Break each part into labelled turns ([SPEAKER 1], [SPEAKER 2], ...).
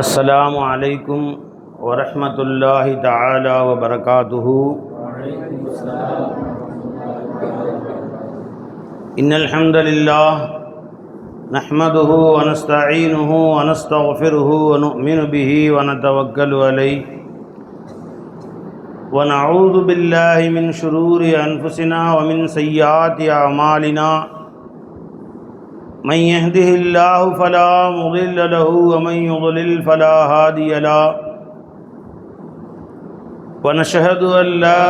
[SPEAKER 1] السلام عليكم ورحمة الله تعالى وبركاته. إن الحمد لله نحمده ونستعينه ونستغفره ونؤمن به ونتوكل عليه. ونعوذ بالله من شرور أنفسنا ومن سيئات أعمالنا. من يهده الله فلا مضل له ومن يضلل فلا هادي له. ونشهد أن لا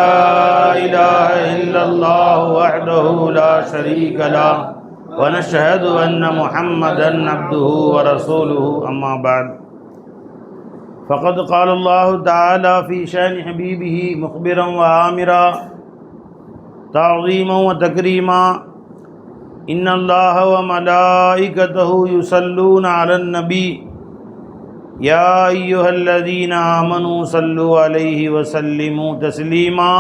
[SPEAKER 1] إله إلا الله وحده لا شريك له. ونشهد أن محمدا عبده ورسوله. أما بعد. فقد قال الله تعالى في شأن حبيبه مخبرا وآمرا تعظيما وتكريما. إن الله وملائكته يصلون على النبي يا أيها الذين آمنوا صلوا عليه وسلموا تسليما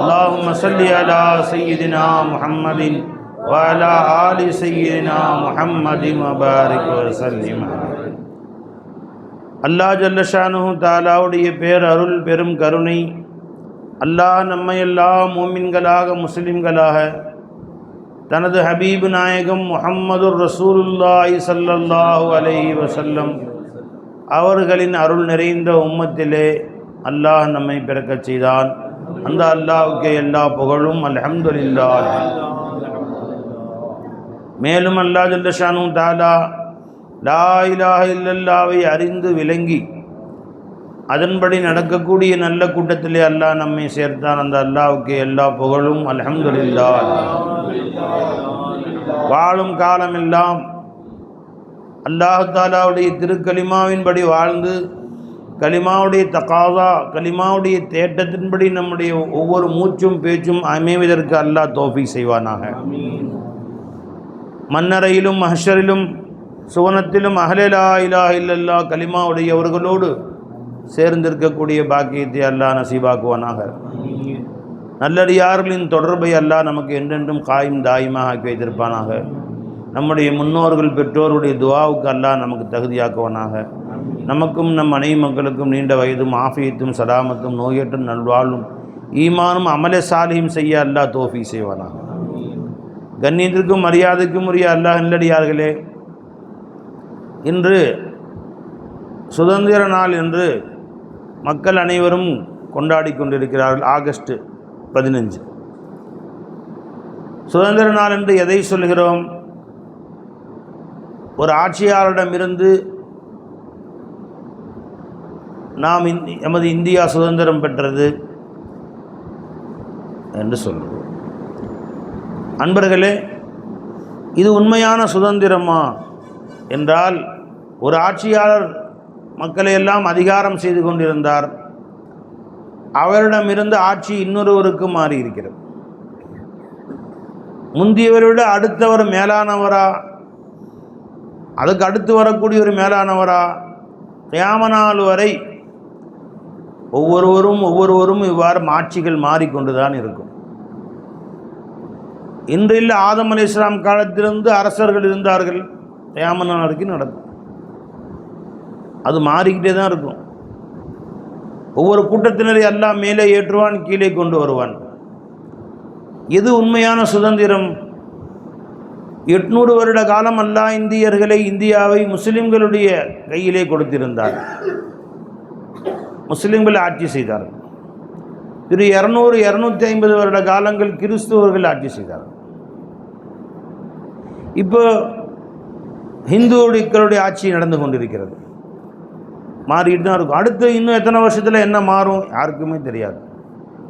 [SPEAKER 1] اللهم صل على سيدنا محمد وعلى آل سيدنا محمد وبارك وسلم அல்லாஹ் ஜல்லஷானு தாலாவுடைய பேரருள் பெரும் கருணை அல்லாஹ் நம்மையெல்லாம் மூமின்களாக முஸ்லிம்களாக தனது ஹபீபு நாயகம் முஹம்மது ரசூலுல்லாய் ஸல்லல்லாஹு அலஹி வசல்லம் அவர்களின் அருள் நிறைந்த உம்மத்திலே அல்லாஹ் நம்மை பிறக்கச் செய்தான். அந்த அல்லாஹுக்கு எல்லா புகழும். அல்ஹம்துலில்லாஹ். மேலும் அல்லாஹ் ஜல்லஷானு தாலா லா இலாஹ இல்லல்லாவை அறிந்து விளங்கி அதன்படி நடக்கக்கூடிய நல்ல கூட்டத்திலே அல்லாஹ் நம்மை சேர்த்தான். அந்த அல்லாவுக்கு எல்லா புகழும். அலமதுல்லா வாழும் காலமெல்லாம் அல்லாஹ் தாலாவுடைய திருக்கலிமாவின்படி வாழ்ந்து கலிமாவுடைய தகாதா கலிமாவுடைய தேட்டத்தின்படி நம்முடைய ஒவ்வொரு மூச்சும் பேச்சும் அமைவதற்கு அல்லாஹ் தோஃபி செய்வானாக. மன்னரையிலும் மஹஷரிலும் சுவனத்திலும் அஹலலா இலா இல்லல்லா கலிமாவுடையவர்களோடு சேர்ந்திருக்கக்கூடிய பாக்கியத்தை அல்லாஹ் நசீபாக்குவானாக. நல்லடியார்களின் தொடர்பை அல்லாஹ் நமக்கு என்றென்றும் காயும் தாயுமாக ஆக்கி வைத்திருப்பானாக. நம்முடைய முன்னோர்கள் பெற்றோருடைய துவாவுக்கு அல்லாஹ் நமக்கு தகுதியாக்குவானாக. நமக்கும் நம் மனைவி மக்களுக்கும் நீண்ட வயதும் ஆஃபியத்தும் சலாமத்தும் நோயற்றும் நல்வாழ்வும் ஈமானும் அமல சாலியும் செய்ய அல்லாஹ் தோஃபி செய்வானாக. கண்ணியத்திற்கும் மரியாதைக்கும் உரிய அல்லாஹ் நல்லடியார்களே இன்று சுதந்திர நாள் என்று மக்கள் அனைவரும் கொண்டாடி கொண்டிருக்கிறார்கள் ஆகஸ்ட் பதினஞ்சு. சுதந்திர நாள் என்று எதை சொல்கிறோம் ஒரு ஆட்சியாளரிடமிருந்து நாம் இந்தி எமது இந்தியா சுதந்திரம் பெற்றது என்று சொல்கிறோம் அன்பர்களே இது உண்மையான சுதந்திரமா? என்றால் ஒரு ஆட்சியாளர் மக்களை எல்லாம் அதிகாரம் செய்து கொண்டிருந்தார். அவரிடமிருந்து ஆட்சி இன்னொருவருக்கு மாறி இருக்கிறது முந்தியவரை விட அடுத்தவர் மேலானவரா? அதுக்கு அடுத்து வரக்கூடிய ஒரு மேலானவரா? கியாமனால் வரை ஒவ்வொருவரும் ஒவ்வொருவரும் இவ்வாறு ஆட்சிகள் மாறிக்கொண்டு தான் இருக்கும் இன்றில் ஆதம் அலி இஸ்லாம் காலத்திலிருந்து அரசர்கள் இருந்தார்கள். கியாமனால் வரைக்கும் நடக்கும். அது மாறிக்கிட்டே தான் இருக்கும். ஒவ்வொரு கூட்டத்தினரை எல்லாம் மேலே ஏற்றுவான் கீழே கொண்டு வருவான். எது உண்மையான சுதந்திரம்? எட்நூறு வருட காலம் அல்லா இந்தியர்களை இந்தியாவை முஸ்லிம்களுடைய கையிலே கொடுத்திருந்தார். முஸ்லிம்கள் ஆட்சி செய்தார்கள் திரு இரநூறு இரநூத்தி ஐம்பது வருட காலங்கள் கிறிஸ்துவர்கள் ஆட்சி செய்தார்கள் இப்போ ஹிந்துக்களுடைய ஆட்சி நடந்து கொண்டிருக்கிறது. மாறிட்டு தான் இருக்கும். அடுத்து இன்னும் எத்தனை வருஷத்தில் என்ன மாறும்? யாருக்குமே தெரியாது.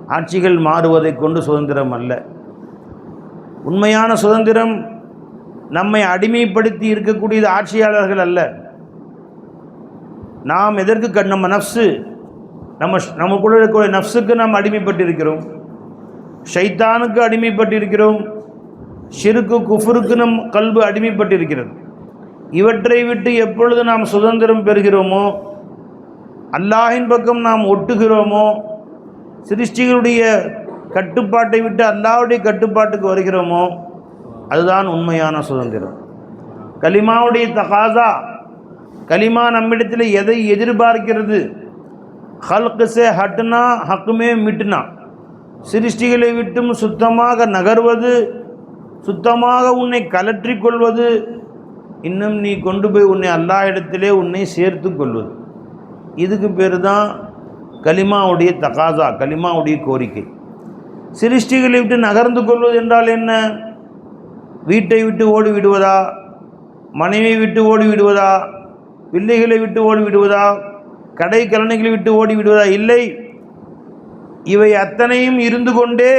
[SPEAKER 1] ஆட்சிகள் மாறுவதை கொண்டு சுதந்திரம் அல்ல. உண்மையான சுதந்திரம் நம்மை அடிமைப்படுத்தி இருக்கக்கூடியது ஆட்சியாளர்கள் அல்ல. நாம் எதற்கு க நம்ம நஃப்ஸு நம்ம நமக்குள்ள இருக்கக்கூடிய நஃப்ஸுக்கு நாம் அடிமைப்பட்டிருக்கிறோம். ஷைத்தானுக்கு அடிமைப்பட்டிருக்கிறோம். சிறுக்கு குஃபுருக்கு நம் கல்வி அடிமைப்பட்டிருக்கிறது. இவற்றை விட்டு எப்பொழுது நாம் சுதந்திரம் பெறுகிறோமோ அல்லாஹின் பக்கம் நாம் ஒட்டுகிறோமோ? சிருஷ்டிகளுடைய கட்டுப்பாட்டை விட்டு அல்லாவுடைய கட்டுப்பாட்டுக்கு வருகிறோமோ? அதுதான் உண்மையான சுதந்திரம். கலிமாவுடைய தகாசா கலிமா நம்மிடத்தில் எதை எதிர்பார்க்கிறது? ஹல்குசே ஹட்னா ஹக்குமே மிட்டுனா சிருஷ்டிகளை விட்டும் சுத்தமாக நகர்வது சுத்தமாக உன்னை கலற்றிக்கொள்வது இன்னும் நீ கொண்டு போய் உன்னை அல்லா இடத்திலே உன்னை சேர்த்து கொள்வது. இதுக்கு பேர் தான் கலிமாவுடைய தகாசா கலிமாவுடைய கோரிக்கை. சிருஷ்டிகளை விட்டு நகர்ந்து கொள்வது என்றால் என்ன? வீட்டை விட்டு ஓடி விடுவதா மனைவியை விட்டு ஓடி விடுவதா பிள்ளைகளை விட்டு ஓடி விடுவதா கடை கலனைகளை விட்டு ஓடி விடுவதா இல்லை. இவை அத்தனையும் இருந்து கொண்டே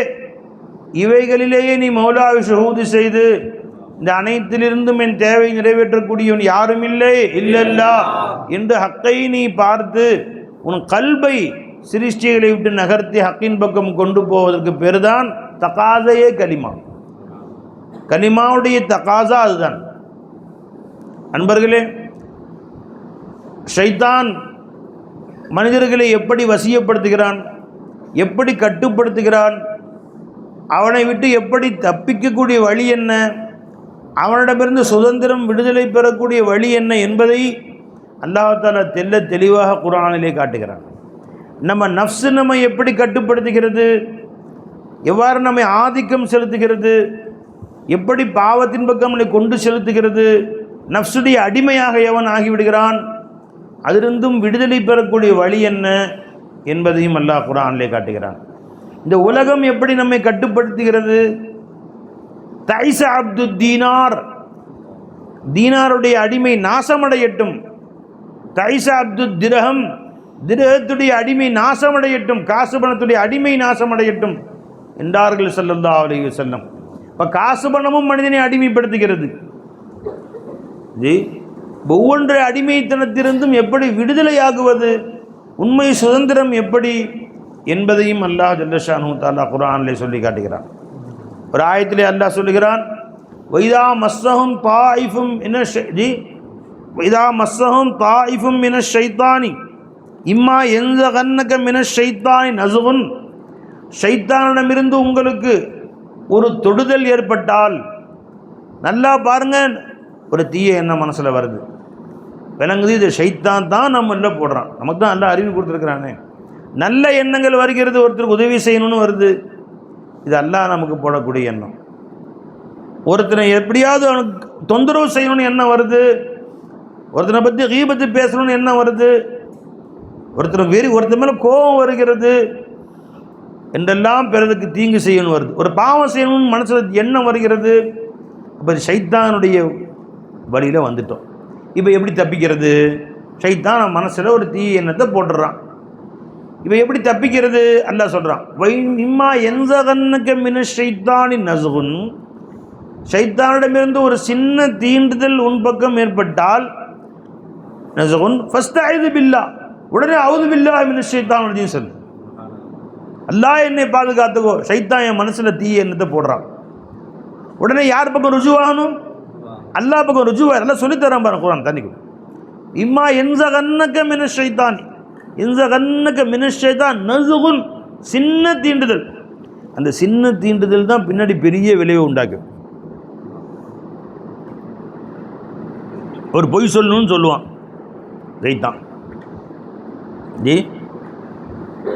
[SPEAKER 1] இவைகளிலேயே நீ மௌலாவை சுகூதி செய்து இந்த அனைத்திலிருந்தும் என் தேவை நிறைவேற்றக்கூடியவன் யாரும் இல்லை இல்லல்லா. என்று ஹக்கை நீ பார்த்து உன் கல்பை சிருஷ்டிகளை விட்டு நகர்த்தி ஹக்கின் பக்கம் கொண்டு போவதற்கு பெருதான் தகாதையே கலிமா கலிமாவுடைய தகாசா அதுதான். அன்பர்களே ஷைத்தான் மனிதர்களை எப்படி வசியப்படுத்துகிறான்? எப்படி கட்டுப்படுத்துகிறான்? அவனை விட்டு எப்படி தப்பிக்கக்கூடிய வழி என்ன? அவனிடமிருந்து சுதந்திரம் விடுதலை பெறக்கூடிய வழி என்ன என்பதை அல்லாஹால தெல்ல தெளிவாக குரானிலே காட்டுகிறான். நம்ம நஃப்ஸு நம்ம எப்படி கட்டுப்படுத்துகிறது? எவ்வாறு நம்மை ஆதிக்கம் செலுத்துகிறது? எப்படி பாவத்தின் பக்கம் நம்மை கொண்டு செலுத்துகிறது? நஃப்ஸுடைய அடிமையாக எவன் ஆகிவிடுகிறான்? அதிலிருந்தும் விடுதலை பெறக்கூடிய வழி என்ன என்பதையும் அல்லாஹ் குரானிலே காட்டுகிறான். இந்த உலகம் எப்படி நம்மை கட்டுப்படுத்துகிறது? தைச அப்து தீனார். தீனாருடைய அடிமை நாசமடையட்டும். தைச அப்து திரகம் திரகத்துடைய அடிமை நாசமடையட்டும். காசு பணத்துடைய அடிமை நாசமடையட்டும் என்றார்கள் சல்லல்லா அலைஹி செல்லம் இப்போ காசு பணமும் மனிதனை அடிமைப்படுத்துகிறது. ஜி ஒவ்வொன்று அடிமைத்தனத்திலிருந்தும் எப்படி விடுதலையாகுவது? உண்மை சுதந்திரம் எப்படி? என்பதையும் அல்லாஹ் ஜல்லஷானு தாலா குரானிலே சொல்லி காட்டுகிறான். ஒரு ஆயத்திலே அல்லாஹ் சொல்லுகிறான் வைதா மஸ்ஸஹும் தாயிஃபும் இன ஜி வைதா மஸ்ஸஹும் தாயிஃபும் இன ஷைத்தானி இம்மா எந்த கண்ணக மின ஷைத்தானி நசுகுன் ஷைத்தானிடமிருந்து உங்களுக்கு ஒரு தொடுதல் ஏற்பட்டால் நல்லா பாருங்க ஒரு தீய எண்ணம் மனசில் வருது. விளங்குது இது ஷைத்தான் தான் நம்ம இல்லை போடுறான். நமக்கு தான் நல்லா அறிவு கொடுத்துருக்குறானே. நல்ல எண்ணங்கள் வருகிறது ஒருத்தருக்கு உதவி செய்யணும்னு வருது. இது அல்லாஹ் நமக்கு போடக்கூடிய எண்ணம். ஒருத்தனை எப்படியாவது அவனுக்கு தொந்தரவு செய்யணும்னு எண்ணம் வருது. ஒருத்தனை பற்றி கீபத்து பேசணும்னு எண்ணம் வருது. ஒருத்தனை வெறி ஒருத்தர் மேலே கோபம் வருகிறது. என்றெல்லாம் பிறருக்கு தீங்கு செய்யணும் வருது. ஒரு பாவம் செய்யணும்னு மனசில் எண்ணம் வருகிறது. அப்போ சைத்தானுடைய வழியில் வந்துட்டோம். இப்போ எப்படி தப்பிக்கிறது? சைத்தான் மனசில் ஒரு தீய எண்ணத்தை போட்டுடுறான் இப்போ எப்படி தப்பிக்கிறது? அல்லாஹ் சொல்கிறான் வை இம்மா எந்த கண்ணுக்கு மின ஷைத்தானின் நசுகுன். ஷைத்தானிடமிருந்து ஒரு சின்ன தீண்டுதல் உன் பக்கம் ஏற்பட்டால் நசுகுன். ஃபஸ்ட் ஐது பில்லா. உடனே அவுது பில்லா மின ஷைத்தான் சொல்லு. அல்லாஹ் என்னை பாதுகாத்துக்கோ. ஷைத்தான் என் மனசில் தீய எண்ணத்தை போடுறான். உடனே யார் பக்கம் ருஜுவாகணும் அல்லாஹ் பக்கம் ருஜுவா எல்லாம் சொல்லித்தரேன் பாருங்க குரான் தண்ணிக்கு. இம்மா எந்த கண்ணக்க மின ஷைத்தானி. இந்த கண்ணுக்கு மினிஷைதான் நசுகுன் சின்ன தீண்டுதல். அந்த சின்ன தீண்டுதல் தான் பின்னாடி பெரிய விளைவை உண்டாக்கும் ஒரு பொய் சொல்லணும்னு சொல்லுவான். ஜெயித்தான் ஜி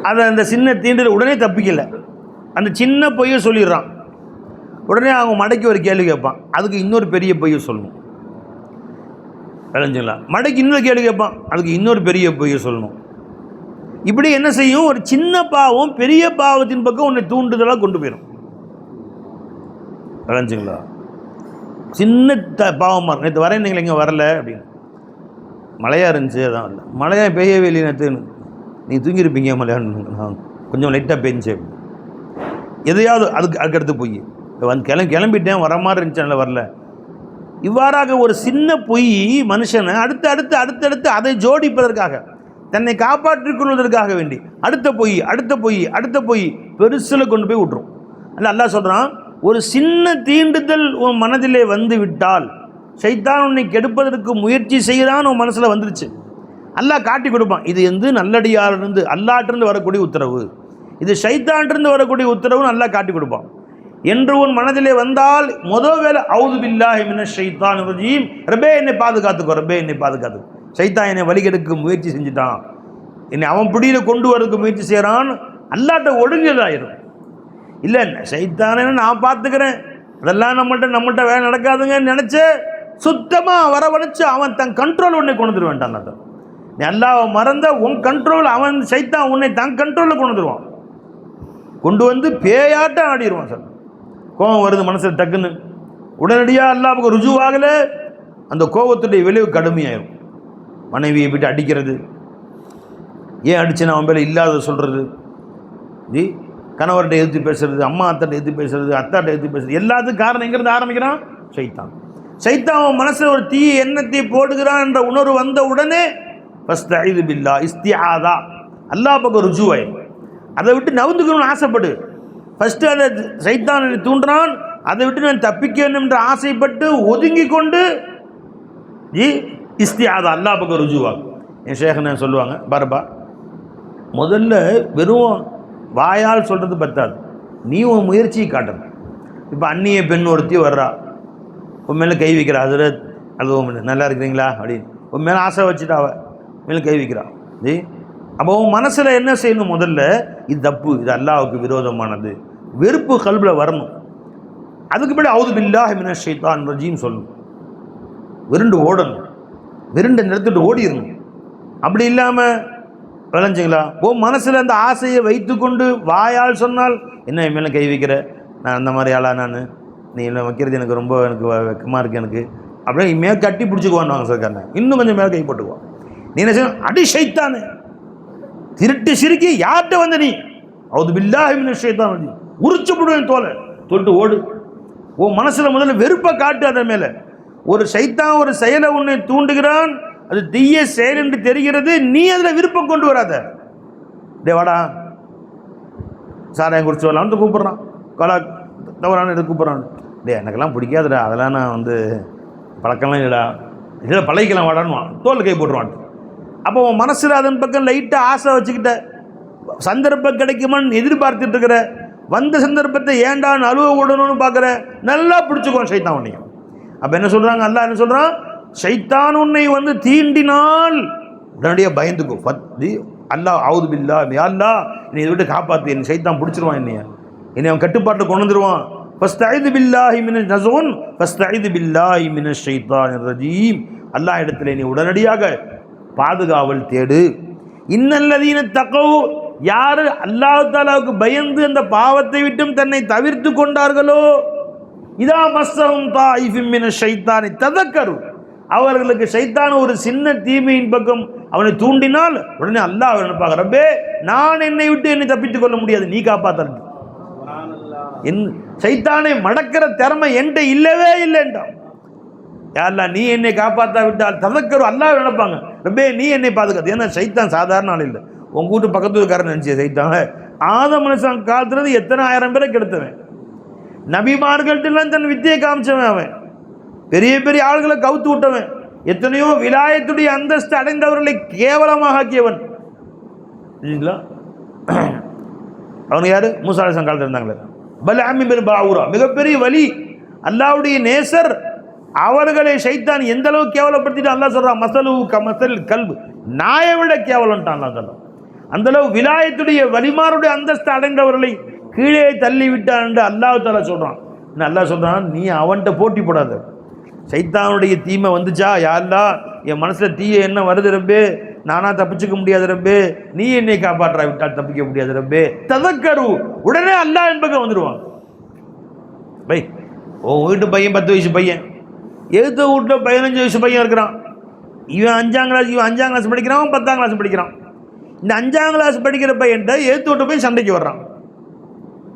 [SPEAKER 1] அதை அந்த சின்ன தீண்டுதல் உடனே தப்பிக்கல. அந்த சின்ன பொய்யை சொல்லிடுறான். உடனே அவங்க மடக்கி ஒரு கேள்வி கேட்பான். அதுக்கு இன்னொரு பெரிய பொய்யை சொல்லணும். விளைஞ்சுங்களா? மடக்கி இன்னொரு கேள்வி கேட்பான். அதுக்கு இன்னொரு பெரிய பொய்யை சொல்லணும். இப்படி என்ன செய்யும்? ஒரு சின்ன பாவம் பெரிய பாவத்தின் பக்கம் உன்னை தூண்டுதலாக கொண்டு போயிடும் விளைஞ்சுங்களா சின்ன த பாவமாக நேற்று வரேன் நீங்கள் இங்கே வரல அப்படின்னு. மழையாக இருந்துச்சு அதான் இல்லை. மழையாக பெய்யவே இல்லை நேற்று நீங்கள் தூங்கியிருப்பீங்க மலையான்னு கொஞ்சம் லைட்டாக பெஞ்சு எதையாவது அதுக்கு அதுக்கடுத்து போய். வந்து கிளம்பி கிளம்பிட்டேன் வர மாதிரி இருந்துச்சு வரல. இவ்வாறாக ஒரு சின்ன பொய் மனுஷனை அடுத்து அடுத்து அடுத்தடுத்து அதை ஜோடிப்பதற்காக தன்னை காப்பாற்றிக் கொள்வதற்காக வேண்டி. அடுத்த பொய் அடுத்த பொய் அடுத்த பொய் பெருசில் கொண்டு போய் விட்டுரும். அல்ல அல்லாஹ் சொல்கிறான் ஒரு சின்ன தீண்டுதல் உன் மனதிலே வந்து விட்டால் சைத்தான் உன்னை கெடுப்பதற்கு முயற்சி செய்கிறான்னு உன் மனசில் வந்துருச்சு. அல்லாஹ் காட்டி கொடுப்பான் இது வந்து நல்லடியாரிலிருந்து அல்லாட்டிருந்து வரக்கூடிய உத்தரவு. இது சைத்தான்றிருந்து வரக்கூடிய உத்தரவுன்னு நல்லா காட்டி கொடுப்பான். என்று உன் மனதிலே வந்தால் முதல் வேலை அவுது பில்லாஹி மின ஷைத்தான் ரஜீம். ரபே என்னை பாதுகாத்துக்கோ ரபே என்னை பாதுகாத்துக்கோ. சைத்தான் என்னை வழிகெடுக்க முயற்சி செஞ்சுட்டான். என்னை அவன் பிடியில் கொண்டு வரதுக்கு முயற்சி செய்கிறான் அல்லாட்ட ஒடுங்கதாயிரும் இல்லை சைத்தானே நான் பார்த்துக்கிறேன். அதெல்லாம் நம்மள்ட்ட நம்மள்ட்ட வேலை நடக்காதுங்கன்னு நினச்சி சுத்தமாக வரவழைச்சு அவன் தன் கண்ட்ரோல் உன்னை கொண்டு வந்துட வேண்டாம் அல்லாட்ட. நீ அல்லாவை மறந்த உன் கண்ட்ரோல் அவன் சைத்தான் உன்னை தன் கண்ட்ரோலில் கொண்டு வந்துடுவான் கொண்டு வந்து பேயாட்டம் ஆடிடுவான் சார். கோபம் வருது மனசில் டக்குன்னு. உடனடியாக அல்லாவுக்கு ருஜுவாகலை அந்த கோபத்துடைய விளைவு கடுமையாயிரும். மனைவியை போய்ட்டு அடிக்கிறது. ஏன் அடிச்சேன்னு அவன் மேலே இல்லாத சொல்கிறது ஜி கணவர்கிட்ட எதிர்த்து பேசுறது அம்மா அத்தாட்ட எதிர்த்து பேசுறது அத்தாட்ட எதிர்த்து பேசுறது எல்லாத்துக்கும் காரணம் எங்கிறது ஆரம்பிக்கிறான்? சைத்தான். சைத்தான் அவன் மனசில் ஒரு தீய எண்ணத்தை போடுகிறான் என்ற உணர்வு வந்த உடனே ஃபஸ்ட் ஐது பில்லா இஸ்தியாதா அல்லா பக்கம் ருஜுவாய் அதை விட்டு நவுந்துக்கணும்னு ஆசைப்படு. ஃபஸ்ட்டு அதை சைத்தான் என்னை தூண்டுறான் அதை விட்டு நான் தப்பிக்க வேண்டும் என்று ஆசைப்பட்டு ஒதுங்கி கொண்டு ஜி இஸ்தியாத அல்லா பக்கம் ருஜுவாகும் என் ஷேகனை சொல்லுவாங்க. பரபா முதல்ல வெறும் வாயால் சொல்கிறது பத்தாது. நீ உன் முயற்சியை காட்டணும் இப்போ அந்நிய பெண் ஒருத்தி வர்றா. உன் மேலே கை வைக்கிறா ஹசரத் அது உன் நல்லா இருக்கிறீங்களா? அப்படின்னு. உன் மேலே ஆசை வச்சுட்டா அவள் மேலே கை வைக்கிறா. ஜி அப்போ உன் மனசில் என்ன செய்யணும் முதல்ல? இது தப்பு. இது அல்லாவுக்கு விரோதமானது. வெறுப்பு கல்பில் வரணும். அதுக்கு பின்னாடி அவுது பில்லா மின ஷைத்தான் ரஜீம் சொல்லணும். விருண்டு ஓடணும். விருண்டை நிறுத்துட்டு ஓடிடணும். அப்படி இல்லாமல் விளைஞ்சிங்களா? ஓ மனசில் அந்த ஆசையை வைத்துக்கொண்டு வாயால் சொன்னால் என்ன என் மேலே கை வைக்கிற? நான் அந்த மாதிரி ஆளா நான்? நீ இல்லை வைக்கிறது எனக்கு ரொம்ப எனக்கு வ- இருக்குது எனக்கு. அப்படியே மேலே கட்டி பிடிச்சிக்குவான்னு சார் இன்னும் கொஞ்சம் மேலே கை போட்டுக்குவான் நீ என்ன செய்யணும் அடி சைத்தானு திருட்டு சிரிக்கி யார்கிட்ட வந்த நீ? அவது பில்லாஹிமின் ஷைத்தான் வந்து உரிச்சு போடுவேன் தோலை. தொட்டு ஓடு. ஓ மனசில் முதல்ல வெறுப்பை காட்டு அதன் மேலே. ஒரு சைத்தான் ஒரு செயலை உன்னை தூண்டுகிறான் அது தீய செயல் என்று தெரிகிறது நீ அதில் விருப்பம் கொண்டு வராத. டே வாடா. சாராயம் குடிச்சு வரலாம்னு கூப்பிட்றான். கொலா தவறான இதை கூப்பிட்றான். டே எனக்கெல்லாம் பிடிக்காதுடா. அதெல்லாம் நான் வந்து பழக்கம்லாம் இல்லைடா. இதில் பழகிக்கலாம் வாடான்னு தோல் கை போட்டுருவான். அப்போ உன் மனசில் அதன் பக்கம் லைட்டாக ஆசை வச்சுக்கிட்ட சந்தர்ப்பம் கிடைக்குமான்னு எதிர்பார்த்துட்டு இருக்கிற வந்த சந்தர்ப்பத்தை ஏண்டான்னு அழுவ விடணும்னு பார்க்குற நல்லா பிடிச்சிக்குவான் சைத்தான் உன்னையும் அப்போ என்ன சொல்கிறாங்க அல்லாஹ் என்ன சொல்கிறான் சைத்தான் உன்னை வந்து தீண்டினால் உடனடியாக பயந்துக்கும். பத்தி அல்லாஹ் ஆவுது பில்லா யா அல்லாஹ் நீ இதை விட்டு காப்பாற்று என் சைத்தான் பிடிச்சிருவான் என்னைய. என்னை அவன் கட்டுப்பாட்டில் கொண்டு வந்துடுவான் ஃபஸ்ட் ஐது பில்லாஹி மின நசோன் ஃபஸ்ட் ஐது பில்லாஹி மின ஷைத்தான் ரஜீம். அல்லாஹ் இடத்துல நீ உடனடியாக பாதுகாவல் தேடு. இன்னல்லதீன தக்கவு யார் அல்லாஹ் தாலாவுக்கு பயந்து அந்த பாவத்தை விட்டும் தன்னை தவிர்த்து கொண்டார்களோ? இதா மஸ்ஸஹும் தாயிஃபின் மின ஷைத்தானி ததக்கரு. அவர்களுக்கு ஷைத்தான் ஒரு சின்ன தீமையின் பக்கம் அவனை தூண்டினால் உடனே அல்லாஹ் நினைப்பாங்க. ரப்பே நான் என்னை விட்டு என்னை தப்பித்துக் கொள்ள முடியாது நீ காப்பாத்தல் என் சைத்தானை மடக்கிற திறமை என்கிட்ட இல்லவே இல்லைன்றான். யாருலா நீ என்னை காப்பாற்றா விட்டால் ததக்கரும் அல்லாஹ் நினைப்பாங்க. ரப்பே நீ என்னை பாதுகாத்து. ஏன்னா சைத்தான் சாதாரண ஆள் இல்லை. உங்க வீட்டு பக்கத்து வீட்டுக்காரன் நினச்சி சைத்தான் ஆத மனுஷன் காத்துறது எத்தனை ஆயிரம் பேரை கெடுத்தவன்? நபிமார்கள்ட்டெல்லாம் தன் வித்தியை காமிச்சவன் அவன். பெரிய பெரிய ஆளுகளை கவுத்து விட்டவன். எத்தனையோ விலாயத்துடைய அந்தஸ்து அடைந்தவர்களை கேவலமாக ஆக்கியவன். சரிங்களா அவங்க யாரு? மூசா சங்காலத்தில் காலத்தில் இருந்தாங்களே. அம்மி பெரும் பாவுரா. மிகப்பெரிய வலி. அல்லாவுடைய நேசர். அவர்களை சைத்தான் எந்த அளவு கேவலப்படுத்திட்டு அல்லாஹ் சொல்றான்? மசலு க மசல் கல்பு. நாயை விட கேவலன்ட்டான் அல்லாஹ் சொல்றான். அந்த அளவு விலாயத்துடைய வலிமாருடைய அந்தஸ்து அடைந்தவர்களை கீழே தள்ளி விட்டான் என்று அல்லாஹ் தாலா சொல்றான். இன்னும் அல்லாஹ் நீ அவன்கிட்ட போட்டி போடாத. சைத்தானுடைய தீமை வந்துச்சா? யாருலா என் மனசில் தீய என்ன வருது ரப்பே. நானாக தப்பிச்சுக்க முடியாது ரப்பே. நீ என்னை காப்பாற்றா? விட்டால் தப்பிக்க முடியாது ரப்பே. ததக்கரு. உடனே அல்லாஹ் என்பக்கம் வந்துடுவான். பை உன் வீட்டு பையன் பத்து வயசு பையன். எழுத்த வீட்டில் பதினஞ்சு வயசு பையன் இருக்கிறான். இவன் அஞ்சாம் கிளாஸ் இவன் அஞ்சாம் கிளாஸ் படிக்கிறான் பத்தாம் கிளாஸ் படிக்கிறான். இந்த அஞ்சாம் கிளாஸ் படிக்கிற பையன்ட்ட எழுத்து விட்டு போய் சண்டைக்கு வர்றான்.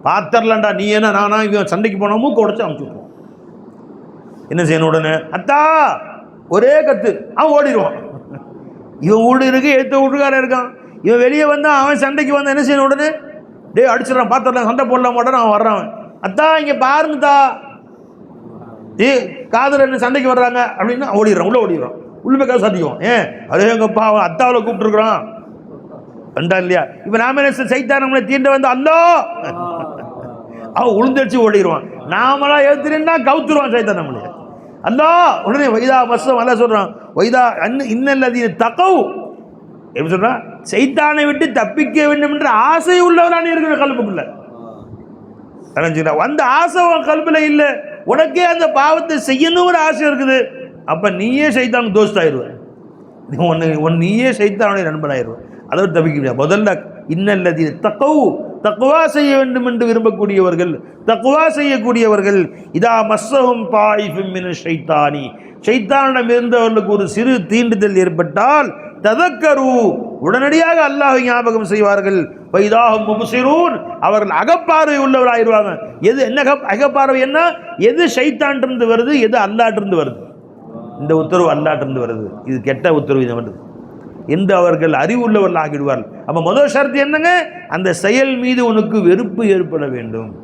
[SPEAKER 1] பாத்தரலாண்டா நீ என்ன நானா இவன் சண்டைக்கு போனால் மூக்க உடச்சு அமுச்சு என்ன செய்யணும் உடனே? அத்தா ஒரே கத்து. அவன் ஓடிடுவான். இவன் வீடு இருக்கு எடுத்த வீட்டுக்காரன் இருக்கான். இவன் வெளியே வந்தால் அவன் சண்டைக்கு வந்தால் என்ன செய்யணும் உடனே? டேய் அடிச்சிடறான் பார்த்துடலாம் சண்டை போடலாம் மாட்டான் அவன் வர்றான் அத்தா இங்கே பாருங்கத்தா ஏ காதல் என்ன சண்டைக்கு வர்றாங்க அப்படின்னா ஓடிடுறான் உள்ளே ஓடிடுறான். உள்ளே போய் சத்திக்குவோம் ஏன்? அதே எங்கப்பா அவன் அத்தாவில் கூப்பிட்டுருக்குறான். கண்டா இல்லையா? இப்போ நாம என்ன செய்ய- நம்மளை தீண்ட வந்து அல்லோ அவன் உளுந்தடிச்சு ஓடிடுவான். நாமளா ஏத்துறேன்னா கவுத்துருவான் சைத்தான் நம்மளே. அல்லாஹ் உடனே வைதா மஸ்தம் அல்ல சொல்கிறான் வைதா அன்னு இன்னல்லதீன தகவு. எப்படி சொல்கிறான் சைத்தானை விட்டு தப்பிக்க வேண்டும் என்ற ஆசை உள்ளவரான இருக்கிற கல்புக்குள்ள. தெரிஞ்சுங்களா அந்த ஆசை உன் கல்பில் இல்லை. உனக்கே அந்த பாவத்தை செய்யணும் ஒரு ஆசை இருக்குது. அப்போ நீயே சைத்தான் தோஸ்தாயிருவ நீ ஒன்று ஒன் நீயே சைத்தானுடைய நண்பனாயிருவ அதை தப்பிக்க முடியாது. முதல்ல இன்னல்லதி தக்கவு தக்குவா செய்ய வேண்டும் என்று விரும்பக்கூடியவர்கள் தக்குவா செய்யக்கூடியவர்கள் இதா மஸ்ஸகும் தாயிஃபும் ஷைத்தானி. ஷைத்தானிடம் இருந்தவர்களுக்கு ஒரு சிறு தீண்டுதல் ஏற்பட்டால் ததக்கரு. உடனடியாக அல்லாஹ் ஞாபகம் செய்வார்கள் வைதாகும் முபுசிரூன் அவர்கள் அகப்பார்வை உள்ளவராயிருவாங்க எது என்ன அகப்பார்வை என்ன? எது ஷைத்தான்ட்டிருந்து வருது எது அல்லாட்டிருந்து வருது? இந்த உத்தரவு அல்லாட்டிருந்து வருது. இது கெட்ட உத்தரவு இது வருது என்று அவர்கள் அறிவுள்ளவர்கள் ஆகிடுவார்கள். அப்போ முதல் ஷரத்து என்னங்க? அந்த செயல் மீது உனக்கு வெறுப்பு ஏற்பட வேண்டும்.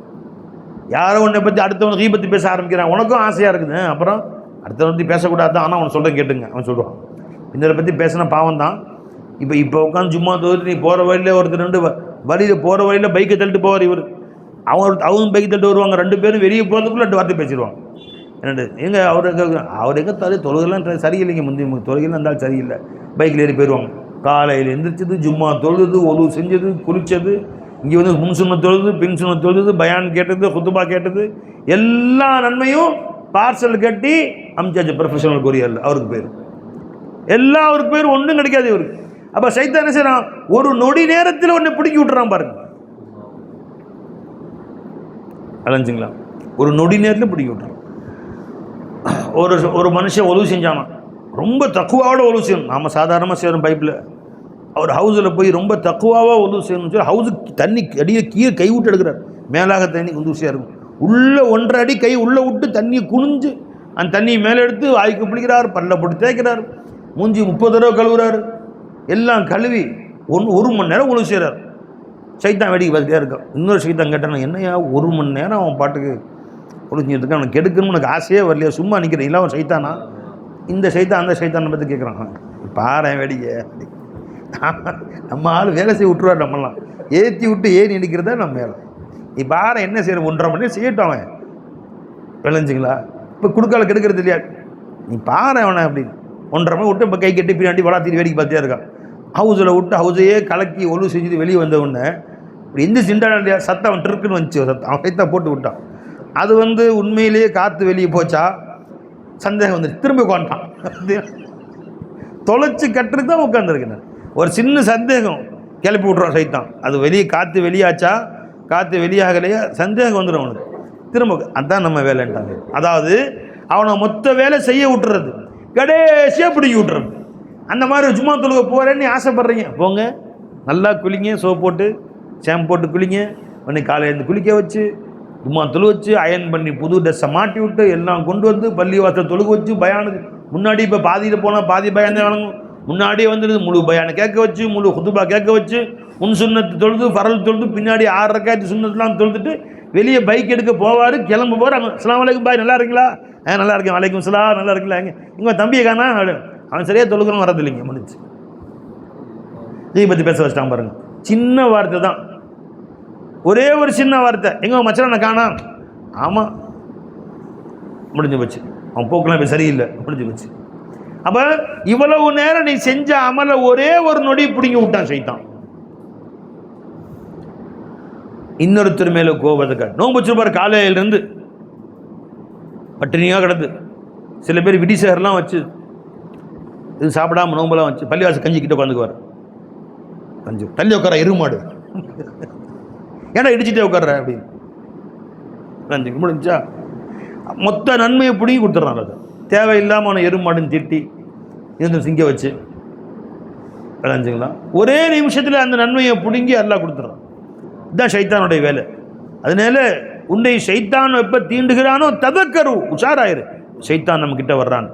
[SPEAKER 1] யாரோ உன்னை பற்றி அடுத்தவன் கீ பற்றி பேச ஆரம்பிக்கிறான். உனக்கும் ஆசையாக இருக்குது. அப்புறம் அடுத்தவன் பற்றி பேசக்கூடாது? தான் ஆனால் அவன் சொல்கிறேன் கேட்டுங்க. அவன் சொல்லுவான். இன்னொரு பற்றி பேசின பாவம் தான் இப்போ இப்போ உட்காந்து சும்மா தோற்று நீ போகிற வழியில் ஒருத்தர் ரெண்டு வ- வழியில் போகிற வழியில் பைக்கை தள்ளிட்டு போவார் இவர். அவன் அவங்க பைக்கை தள்ளிட்டு வருவாங்க. ரெண்டு பேரும் வெளியே போகிறதுக்குள்ள ரெண்டு வார்த்தை பேசிடுவாங்க. என்னண்டு எங்க அவர் எங்கே அவர் எங்கே தலை தொழுகெல்லாம் சரியில்லைங்க முந்தி. தொழுகைலாம் இருந்தாலும் சரியில்லை. பைக்கில் ஏறி போயிடுவாங்க. காலையில் எந்திரிச்சது ஜும்மா தொழுது ஒழு செஞ்சது குளித்தது இங்கே வந்து முன் சுண்ண தொழுது பின் சுண்ண தொழுது பயான் கேட்டது குத்துபா கேட்டது எல்லா நன்மையும் பார்சல் கட்டி அமிச்சாச்சு. ப்ரொஃபஷனல் கொரியரில் அவருக்கு பேர். எல்லா அவருக்கு பேர் ஒன்றும் கிடைக்காது இவருக்கு. அப்போ சைத்தா என்ன செய்யறான் ஒரு நொடி நேரத்தில் ஒன்று பிடிக்கி விட்டுறான் பாருங்க. அலைஞ்சுங்களா? ஒரு நொடி நேரத்தில் பிடிக்கி விட்டுறான். ஒரு ஒரு மனுஷன் உதவி செஞ்சானா? ரொம்ப தக்குவாவோட உதவி செய்யணும். நாம் சாதாரணமாக செய்கிறோம் பைப்பில் அவர் ஹவுஸில் போய் ரொம்ப தக்குவாவாக உதவி செய்யணும்னு சொல்லி ஹவுஸுக்கு தண்ணி அடியில் கீழே கை விட்டு எடுக்கிறார். மேலாக தண்ணி உதவியாக இருக்கும். உள்ளே ஒன்றரை அடி கை உள்ளே விட்டு தண்ணியை குனிஞ்சு அந்த தண்ணியை மேலே எடுத்து வாய்க்கு பிடிக்கிறார் பல்ல போட்டு தேய்க்கிறார். மூஞ்சி முப்பது தடவை கழுவுறாரு. எல்லாம் கழுவி ஒன்று ஒரு மணி நேரம் உழவு செய்கிறார் சைத்தான் வேடிக்கை பார்த்துட்டே இருக்கான். இன்னொரு சைத்தான் கேட்டான் என்னையா ஒரு மணி நேரம் அவன் பாட்டுக்கு ஒழிஞ்சிட்டு இருக்கான் அவனுக்கு கெடுக்கணும்னு உனக்கு ஆசையே வரலையா சும்மா நிற்கிறேன் இல்லை அவன் சைத்தானா? இந்த சைத்தான் அந்த சைத்தானை பற்றி கேட்குறான் பாரு வேடிக்கை. நம்ம ஆள் வேலை செய்ய விட்டுருவார் நம்மலாம் ஏற்றி விட்டு ஏறி நிற்கிறதா நம்ம வேலை. நீ பாரு என்ன செய்கிற ஒன்றரை மணி நேரம் செய்யட்டும் அவன். விளைஞ்சிங்களா? இப்போ குடுக்கால கெடுக்கிறது இல்லையா? நீ பாரு அவனை அப்படின்னு ஒன்றரை மணி விட்டு இப்போ கை கட்டி பின்னாடி வளாத்திரி வேடிக்கை பார்த்தே இருக்கான். ஹவுஸில் விட்டு ஹவுஸையே கலக்கி ஒழு செஞ்சு வெளியே வந்த உடனே இப்படி எந்த சிண்டான இல்லையா? சத்தம் அவன் ட்ருக்குன்னு வந்துச்சு. சத்தம் அவன் சைத்தான் போட்டு விட்டான். அது வந்து உண்மையிலேயே காற்று வெளியே போச்சா? சந்தேகம் வந்துடுச்சு திரும்ப உட்காந்துட்டான் தொலைச்சி கட்டுறது தான் உட்காந்துருக்கிறேன் ஒரு சின்ன சந்தேகம். கிளப்பி விட்றோம் சைத்தான். அது வெளியே காற்று வெளியாச்சா? காற்று வெளியாகலையா? சந்தேகம் வந்துடும் அவனுக்கு. திரும்ப அதுதான் அதான் நம்ம வேலைன்ட்டாங்க அதாவது அவனை மொத்த வேலை செய்ய விட்டுறது. கடைசியாக பிடிக்கி விட்டுறது. அந்த மாதிரி சும்மா தொழுக போகிறேன்னு ஆசைப்பட்றீங்க. போங்க. நல்லா குளிங்க. சோப் போட்டு ஷாம்பு போட்டு குளிங்க. உடனே காலையிலேருந்து குளிக்க வச்சு சும்மா தொழு வச்சு அயன் பண்ணி புது ட்ரெஸ்ஸை மாட்டி விட்டு எல்லாம் கொண்டு வந்து பள்ளிவாசல் தொழுக வச்சு பயானுக்கு முன்னாடி இப்போ பாதியில் போனால் பாதி பயான் வழங்கும். முன்னாடியே வந்துடுது முழு பயானை. கேட்க வச்சு முழு குதுபா கேட்க வச்சு முன் சுண்ணத்து தொழுது ஃபரல் தொழுது பின்னாடி ஆறு ரக்காய்ச்சி சுண்ணத்துலாம் தொழுதுட்டு வெளியே பைக் எடுக்க போவார் கிளம்ப போவார் அங்கே அஸ்லாம் வலைக்கும் பாய் நல்லா இருக்கீங்களா? ஆ நல்லா இருக்கேன். வலைக்கும் சலாம் நல்லா இருக்கீங்களா? இங்கே உங்கள் தம்பியை காணா. அவன் அவன் சரியாக தொழுகிறோம் வரது இல்லைங்க முடிச்சு இதை பற்றி பேச வச்சிட்டான் பாருங்கள் சின்ன வார்த்தை தான். ஒரே ஒரு சின்ன வார்த்தை. எங்கே மச்சான் காணா? ஆமாம் முடிஞ்சு போச்சு. அவன் போக்கெல்லாம் இப்போ சரியில்லை. முடிஞ்சு போச்சு. அப்போ இவ்வளவு நேரம் நீ செஞ்ச அமல ஒரே ஒரு நொடி பிடிங்கி விட்டான் செய்தான் இன்னொருத்தர் மேலே கோபத்துக்கு நோம்பு வச்சிருப்பார் காலையிலேருந்து. பட்டினியாக கிடந்து சில பேர் விடிசேர்லாம் வச்சு இது சாப்பிடாம நோம்பெல்லாம் வச்சு பள்ளிவாசல் கஞ்சிக்கிட்ட உட்காந்துக்குவார். கஞ்சி தள்ளி உட்கார எருமாடு. ஏன்னா இடிச்சிட்டே உட்கார்ற அப்படின்னு. முடிஞ்சா மொத்த நன்மையை பிடிங்கி கொடுத்துட்றான் அது தேவையில்லாமல் அவனை எருமாடுன்னு திட்டி இந்த சிங்க வச்சு விளைஞ்சுங்களா ஒரே நிமிஷத்தில் அந்த நன்மையை பிடுங்கி எல்லாம் கொடுத்துட்றான். இதுதான் சைத்தானுடைய வேலை. அதனால உன்னை சைத்தான் எப்போ தீண்டுகிறானோ ததக்கரு உஷாராயிரு. சைத்தான் நம்ம கிட்ட வர்றான்.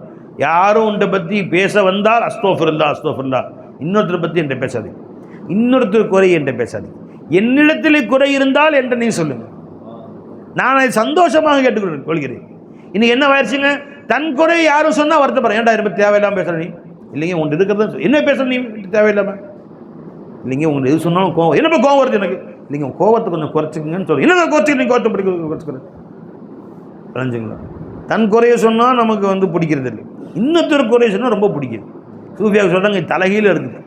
[SPEAKER 1] யாரும் உன்னை பற்றி பேச வந்தால் அஸ்தோஃபர் இல்லா அஸ்தோஃபர் இல்லா இன்னொருத்தரை பற்றி என்கிட்ட பேசாதீங்க. இன்னொருத்தர் குறை என்கிட்ட பேசாதீங்க. என்னிடத்தில் குறை இருந்தால் என்று நீ சொல்லுங்க. நான் அதை சந்தோஷமாக கேட்டுக்கொள் கொள்கிறேன். இன்னைக்கு என்ன ஆயிடுச்சுங்க? தன் குறை யாரும் சொன்னால் வருத்தப்படுறேன். ஏன்டா இதை தேவையில்லாமல் பேசுகிற நீ? இல்லைங்க உன் இருக்கிறத என்ன பேசுகிற நீ? தேவையில்லாமல் இல்லைங்க உங்களுக்கு எது சொன்னாலும் கோவம் என்னப்பா கோவம் வருது எனக்கு? இல்லைங்க கோவத்தை கொஞ்சம் குறைச்சிக்கங்கன்னு சொல்லி என்ன குறைச்சி நீங்கள் கோவத்தை பிடிக்க குறைச்சிக்கிறேன் புரிஞ்சுங்களா? தன் குறைய சொன்னால் நமக்கு வந்து பிடிக்கிறது இல்லை இன்னொருத்தர் குறைய சொன்னால் ரொம்ப பிடிக்குது சூஃபியாக சொல்கிறாங்க தலைகீழ இருக்குது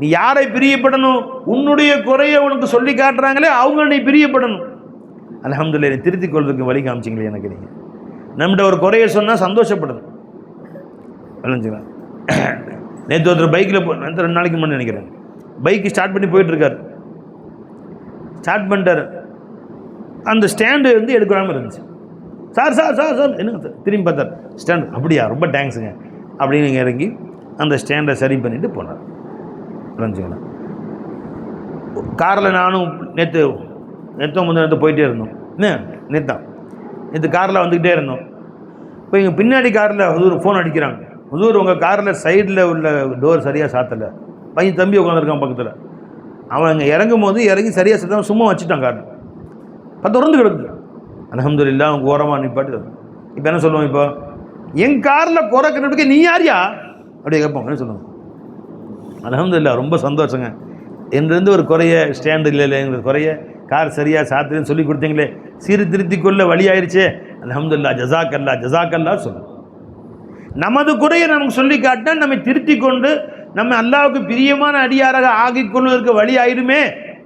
[SPEAKER 1] நீ யாரை பிரியப்படணும்? உன்னுடைய குறையை உனக்கு சொல்லி காட்டுறாங்களே அவங்க நீ பிரியப்படணும். அலமதுல்ல நீ திருத்திக் கொள்றதுக்கு வழி காமிச்சிங்களே எனக்கு நீங்கள் நம்மகிட்ட ஒரு குறைய சொன்னால் சந்தோஷப்படணும். விளைஞ்சுங்களா நேற்று ஒருத்தர் பைக்கில் போ நேற்று ரெண்டு நாளைக்கு முன்னாடி நினைக்கிறேன். பைக்கு ஸ்டார்ட் பண்ணி போயிட்டுருக்கார். ஸ்டார்ட் பண்ணிட்டார். அந்த ஸ்டாண்டு வந்து எடுக்காமல் இருந்துச்சு. சார் சார் சார் சார் என்ன சார்? திரும்பி பார்த்தார். ஸ்டாண்ட் அப்படியா? ரொம்ப தேங்க்ஸுங்க அப்படின்னு இறங்கி அந்த ஸ்டாண்டை சரி பண்ணிவிட்டு போனார். புரிஞ்சுங்களா காரில் நானும் நேற்று நேற்று முந்தைய நேற்று போயிட்டே இருந்தோம். என்ன? நேத்தான் நேற்று காரில் வந்துக்கிட்டே இருந்தோம். இப்போ இங்கே பின்னாடி காரில் ஹுதூர் ஃபோன் அடிக்கிறாங்க. ஹுதூர் உங்கள் காரில் சைடில் உள்ள டோர் சரியாக சாத்தலை. பையன் தம்பி உட்காந்துருக்கான் பக்கத்தில். அவன் இங்கே இறங்கும் போது இறங்கி சரியாக சாத்தாம சும்மா வச்சுட்டான் கார் இப்போ திறந்து கிடக்கு. அலமதுல்லா அவங்க ஓரமாக நிப்பாட்டு. இப்போ என்ன சொல்லுவோம் இப்போ? என் காரில் குறை கண்டுபிடிக்க நீ யாரியா அப்படியே கேட்போம் என்ன சொல்லுவோம் அலமதுல்லா ரொம்ப சந்தோஷங்க. என்றிருந்து ஒரு குறைய ஸ்டாண்டு இல்லை இல்லைங்கிற குறைய கார் சரியாக சாத்துன்னு சொல்லி கொடுத்தீங்களே சீர்திருத்தி கொள்ள வழி ஆயிடுச்சே அலமதுல்லா ஜசாக்கல்லா ஜசாக்கல்லா சொல்லு நமது குறையை நமக்கு சொல்லி காட்டினா நம்மை திருத்தி கொண்டு நம்ம அல்லாவுக்கு பிரியமான அடியாராக ஆகிக் கொள்வதற்கு வழி ஆயிடுமே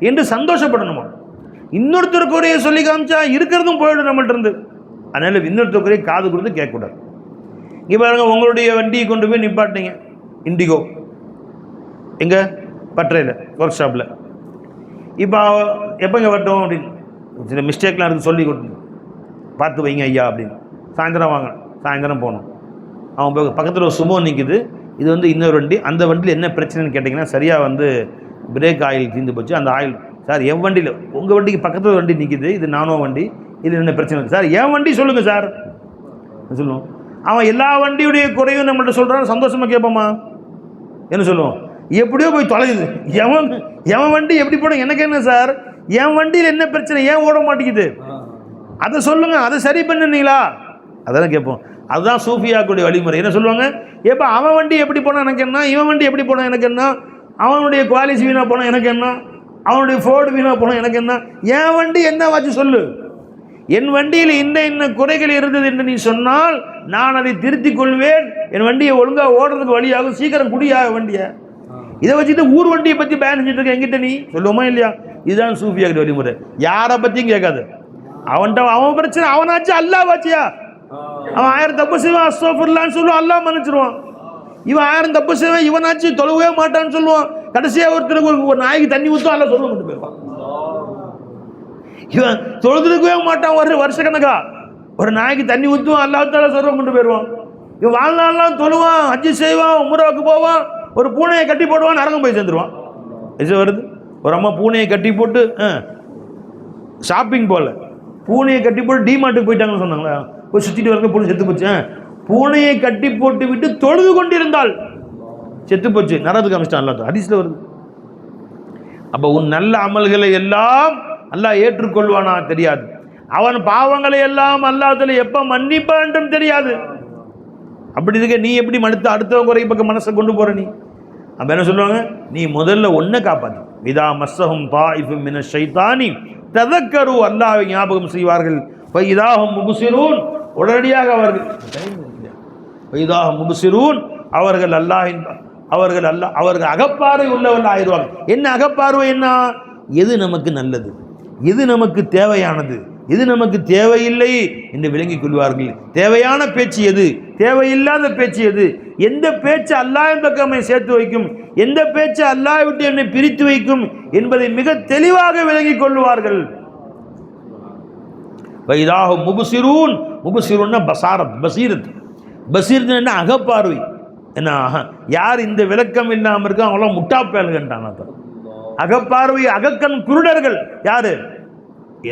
[SPEAKER 1] என்று சந்தோஷப்படணுமா? இன்னொருத்தர் குறையை சொல்லி காமிச்சா இருக்கிறதும் போயிடும் நம்மள்ட்ட இருந்து. அதனால் இன்னொருத்தர் குறையை காது கொடுத்து கேட்கக்கூடாது. இங்கே பாருங்க உங்களுடைய வண்டியை கொண்டு போய் நிப்பாட்டிங்க இண்டிகோ. எங்கே? பட்டறையில் ஒர்க் ஷாப்பில் இப்போ எப்போங்க வரட்டும் அப்படின்னு சில மிஸ்டேக்லாம் இருக்குது சொல்லி கொடுத்து பார்த்து வைங்க ஐயா அப்படின்னு. சாயந்தரம் வாங்க. சாயந்தரம் போகணும். அவன் போய் பக்கத்தில் ஒரு சுமோ நிற்குது இது வந்து இன்னொரு வண்டி. அந்த வண்டியில் என்ன பிரச்சனைன்னு கேட்டிங்கன்னா சரியாக வந்து பிரேக் ஆயில் தீர்ந்து போச்சு. அந்த ஆயில் சார் என் வண்டியில் உங்கள் வண்டிக்கு பக்கத்தில் வண்டி நிற்கிது இது நானோ வண்டி. இது என்ன பிரச்சனை இருக்குது சார் என் வண்டி சொல்லுங்கள் சார். சொல்லுவோம்? அவன் எல்லா வண்டியுடைய குறையும் நம்மள்கிட்ட சொல்கிறான் சந்தோஷமாக கேட்போமா என்ன சொல்லுவோம்? எப்படியோ போய் தொலையுது. எவன் எவன் வண்டி எப்படி போடும் எனக்கு என்ன சார்? என் வண்டியில் என்ன பிரச்சனை ஏன் ஓட மாட்டேங்குது? அதை சொல்லுங்க அதை சரி பண்ணுனீங்களா? அதெல்லாம் கேட்போம். அதுதான் சூஃபியாக்குடைய வழிமுறை. என்ன சொல்லுவாங்க? எப்போ அவன் வண்டி எப்படி போனால் எனக்கு என்ன? இவன் வண்டி எப்படி போனால் எனக்கு என்ன? அவனுடைய குவாலிசி வீணாக போனால் எனக்கு என்ன? அவனுடைய ஃபோர்டு வீணாக போனால் எனக்கு என்ன? என் வண்டி என்ன வாச்சு சொல்லு. என் வண்டியில் இன்ன இன்ன குறைகள் இருந்தது என்று நீ சொன்னால் நான் அதை திருத்திக் கொள்வேன். என் வண்டியை ஒழுங்காக ஓடுறதுக்கு வழியாகும். சீக்கிரம் குடியாக வண்டியை. இதை வச்சுட்டு ஊர் வண்டியை பற்றி பயன் செஞ்சுட்டு இருக்க எங்கிட்ட நீ? சொல்லுவோமா இல்லையா? இதுதான் சூஃபியாக்கிட்ட வழிமுறை. யாரை பற்றியும் கேட்காது. அவன்கிட்ட அவன் பிரச்சனை அவனாச்சு அல்லா வாச்சியா? அவன் ஆயிரம் தப்பு செய்வான் அஸ்தோஃபுல்லான்னு சொல்லுவான் அல்லா மன்னிச்சிருவான். இவன் ஆயிரம் தப்பு செய்வான் இவனாச்சு தொழுவே மாட்டான்னு சொல்லுவான். கடைசியாக ஒருத்தருக்கு ஒரு- நாய்க்கு தண்ணி ஊற்றும் அல்ல சொல்ல கொண்டு போயிருவான் இவன் தொழுதுருக்கவே மாட்டான் ஒரு வருஷக்கணக்கா. ஒரு நாய்க்கு தண்ணி ஊற்றுவான் அல்லாத்தால சொல்ல கொண்டு போயிடுவான் இவன் வாழ்நாள்லாம் தொழுவான் அஜி செய்வான் உமராவுக்கு போவான். ஒரு பூனையை கட்டி போடுவான் நரகம் போய் சேர்ந்துருவான். எது வருது? ஒரு அம்மா பூனையை கட்டி போட்டு ஷாப்பிங் போகல பூனையை கட்டி போட்டு டிமார்ட்டுக்கு போயிட்டாங்கன்னு சொன்னாங்களா? போய் சுற்றிட்டு வரங்க பூனை செத்து போச்சு. பூனையை கட்டி போட்டு விட்டு தொழுது கொண்டிருந்தாள். செத்து போச்சு. நரகத்துக்கு அமிச்சிட்டான் அல்லா ஹதீஸ்ல வருது. அப்போ உன் நல்ல அமல்களை எல்லாம் அல்லாஹ் ஏற்றுக்கொள்வானா தெரியாது. அவன் பாவங்களை எல்லாம் அல்லாஹ்ல எப்போ மன்னிப்பான்றும் தெரியாது. அப்படி இருக்க நீ எப்படி மடுத்து அடுத்தவங்க குறை பக்கம் மனசை கொண்டு போகிற நீ? அப்போ என்ன சொல்லுவாங்க? நீ முதல்ல ஒன்றை காப்பாத்து. இதா மஸ்ஸஹும் தாயிஃபும் மின ஷைத்தானி ததக்கரு அல்லாவை ஞாபகம் செய்வார்கள். இதாகும் முபுசிரூன் உடனடியாக அவர்கள் இதாகும் முபுசிரூன் அவர்கள் அல்லாஹின் அவர்கள் அல்ல அவர்கள் அகப்பார்வை உள்ளவர்கள் ஆயிடுவாங்க. என்ன அகப்பார்வை என்ன? எது நமக்கு நல்லது? எது நமக்கு தேவையானது? எது நமக்கு தேவையில்லை என்று விளங்கிக் கொள்வார்கள். தேவையான பேச்சு எது? தேவையில்லாத பேச்சு எது? எந்த பேச்சு அல்லாஹின் பக்கம் சேர்த்து வைக்கும்? எந்த பேச்சு அல்லாஹ் விட்டு என்னை பிரித்து வைக்கும்? என்பதை மிக தெளிவாக விளங்கிக் கொள்வார்கள் வைதாக முபுசிரூன். முபுசிரூன்னா பசாரத் பசீரத். பசீரத் என்ன? அகப்பார்வை. என்ன? யார் இந்த விளக்கம் இல்லாமல் இருக்கோ? அவங்களாம் முட்டா அகப்பார்வை அகக்கண் குருடர்கள். யாரு?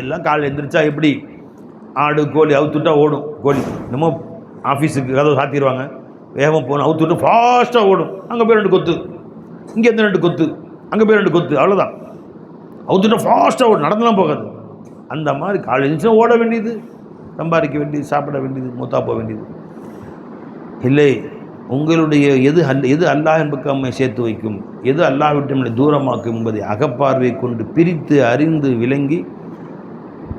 [SPEAKER 1] எல்லாம் காலையில் எழுந்திரிச்சா எப்படி? ஆடு கோழி அவுத்துட்டா ஓடும். கோழி நம்ம ஆஃபீஸுக்கு கதவு சாத்திடுவாங்க. வேகமாக போகணும். அவுத்துட்டு ஃபாஸ்ட்டாக ஓடும். அங்கே போய் ரெண்டு கொத்து. இங்கே இருந்து ரெண்டு கொத்து. அங்கே போய் ரெண்டு கொத்து. அவ்வளோதான் அவுத்துட்டா ஃபாஸ்ட்டாக ஓடும். நடந்துலாம் போகாது. அந்த மாதிரி காலையில் எழுந்துச்சுன்னா ஓட வேண்டியது. சம்பாதிக்க வேண்டியது சாப்பிட வேண்டியது மூத்தா போக வேண்டியது. இல்லை உங்களுடைய எது அல் எது அல்லாஹ் பக்கம் சேர்த்து வைக்கும்? எது அல்லாஹ் விட்டு நம்மளை தூரமாக்கும் என்பதை அகப்பார்வை கொண்டு பிரித்து அறிந்து விளங்கி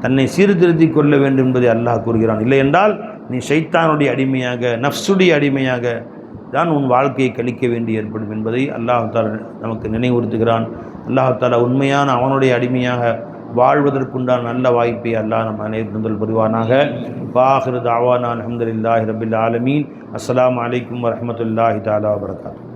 [SPEAKER 1] தன்னை சீர்திருத்திக் கொள்ள வேண்டும் என்பதை அல்லாஹ் கூறுகிறான். இல்லை என்றால் நீ ஷைத்தானுடைய அடிமையாக நஃப்சுடைய அடிமையாக தான் உன் வாழ்க்கையை கழிக்க வேண்டி ஏற்படும் என்பதை அல்லாஹால நமக்கு நினைவுறுத்துகிறான். அல்லாஹால உண்மையான அவனுடைய அடிமையாக வாழ்வதற்குண்டான நல்ல வாய்ப்பை அல்லாஹ் நம் அனைத்து புரிவானாக பாஹிரு தாவானான் அஹமதுல்லாஹி ரபில் ஆலமீன். அஸ்லாம் அலைக்கும் வரமத்துல்லாஹி தாலா வபரகாத்துஹு